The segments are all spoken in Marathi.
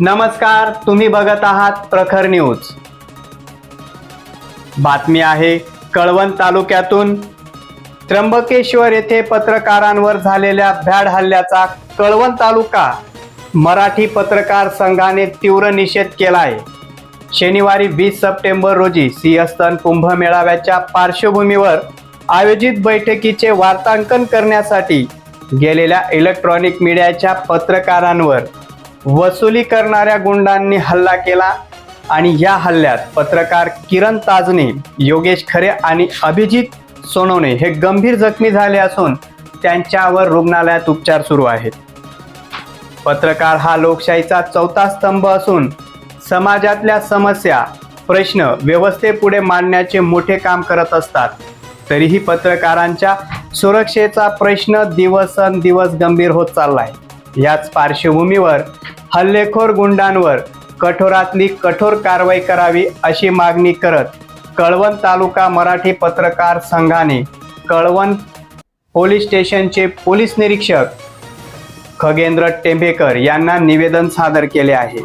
नमस्कार तुम्ही बघत आहात प्रखर न्यूज. बातमी आहे कळवण तालुक्यातून. त्र्यंबकेश्वर येथे पत्रकारांवर झालेल्या भ्याड हल्ल्याचा कळवण तालुका मराठी पत्रकार संघाने तीव्र निषेध केला आहे शनिवारी वीस सप्टेंबर रोजी सिंहस्थन कुंभमेळाव्याच्या पार्श्वभूमीवर आयोजित बैठकीचे वार्तांकन करण्यासाठी गेलेल्या इलेक्ट्रॉनिक मीडियाच्या पत्रकारांवर वसुली करणाऱ्या गुंडांनी हल्ला केला आणि या हल्ल्यात पत्रकार किरण ताजने योगेश खरे आणि अभिजित सोनवणे हे गंभीर जखमी झाले असून त्यांच्यावर रुग्णालयात उपचार सुरू आहेत. पत्रकार हा लोकशाहीचा चौथा स्तंभ असून समाजातल्या समस्या प्रश्न व्यवस्थेपुढे मांडण्याचे मोठे काम करत असतात. तरीही पत्रकारांच्या सुरक्षेचा प्रश्न दिवसेंदिवस गंभीर होत चाललाय. याच पार्श्वभूमीवर हल्लेखोर गुंडांवर कठोरातली कठोर कारवाई करावी अशी मागणी करत कळवण तालुका मराठी पत्रकार संघाने कळवण पोलीस स्टेशनचे पोलीस निरीक्षक खगेंद्र टेंभेकर यांना निवेदन सादर केले आहे.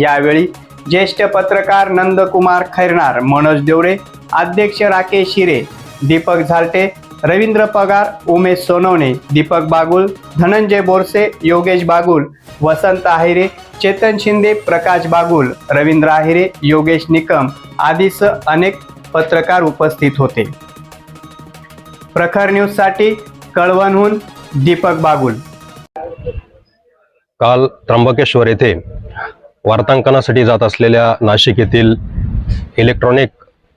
यावेळी ज्येष्ठ पत्रकार नंदकुमार खैरनार मनोज देवरे अध्यक्ष राकेश शिरे दीपक झालटे रवींद्र पगार उमेश सोनवणे दीपक बागुल धनंजय बोरसे योगेश बागुल वसंत आहिरे चेतन शिंदे प्रकाश बागुल रवींद्र आहिरे योगेश निकम आदीसह अनेक पत्रकार उपस्थित होते. प्रखर न्यूजसाठी कळवणहून दीपक बागुल. काल त्र्यंबकेश्वर येथे वार्तांकनासाठी जात असलेल्या नाशिक येथील इलेक्ट्रॉनिक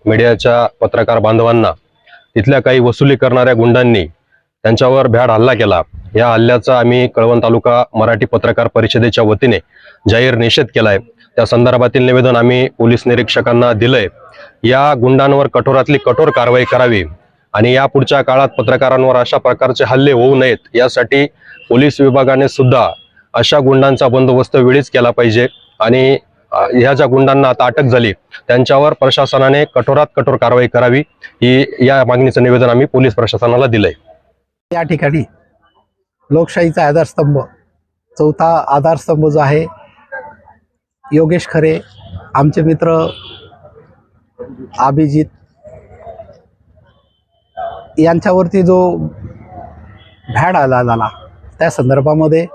मीडियाच्या पत्रकार बांधवांना तिथल्या काही वसुली करणाऱ्या गुंडांनी त्यांच्यावर भ्याड हल्ला केला. या हल्ल्याचा आम्ही कळवण तालुका मराठी पत्रकार परिषदेच्या वतीने जाहीर निषेध केलाय. त्या संदर्भातील निवेदन आम्ही पोलीस निरीक्षकांना दिलंय. या गुंडांवर कठोरातली कठोर कारवाई करावी आणि या पुढच्या काळात पत्रकारांवर अशा प्रकारचे हल्ले होऊ नयेत यासाठी पोलीस विभागाने सुद्धा अशा गुंडांचा बंदोबस्त वेळीच केला पाहिजे आणि ह्या ज्या गुंडांना आता अटक झाली त्यांच्यावर प्रशासनाने कठोरात कठोर कारवाई करावी ही या मागणीचं निवेदन आम्ही पोलीस प्रशासनाला दिलंय या ठिकाणी लोकशाहीचा आधारस्तंभ चौथा आधारस्तंभ जो आहे योगेश खरे आमचे मित्र अभिजित यांच्यावरती जो भॅड आला झाला त्या संदर्भामध्ये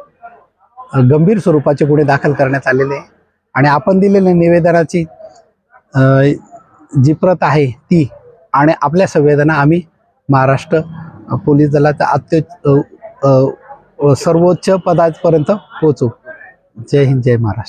गंभीर स्वरूपाचे गुन्हे दाखल करण्यात आलेले आहे. आणि आपण दिलेल्या निवेदनाची जी प्रत आहे ती आणि आपल्या संवेदना आम्ही महाराष्ट्र पोलीस दलाच्या अत्य सर्वोच्च पदापर्यंत पोहोचू. जय हिंद जय महाराष्ट्र.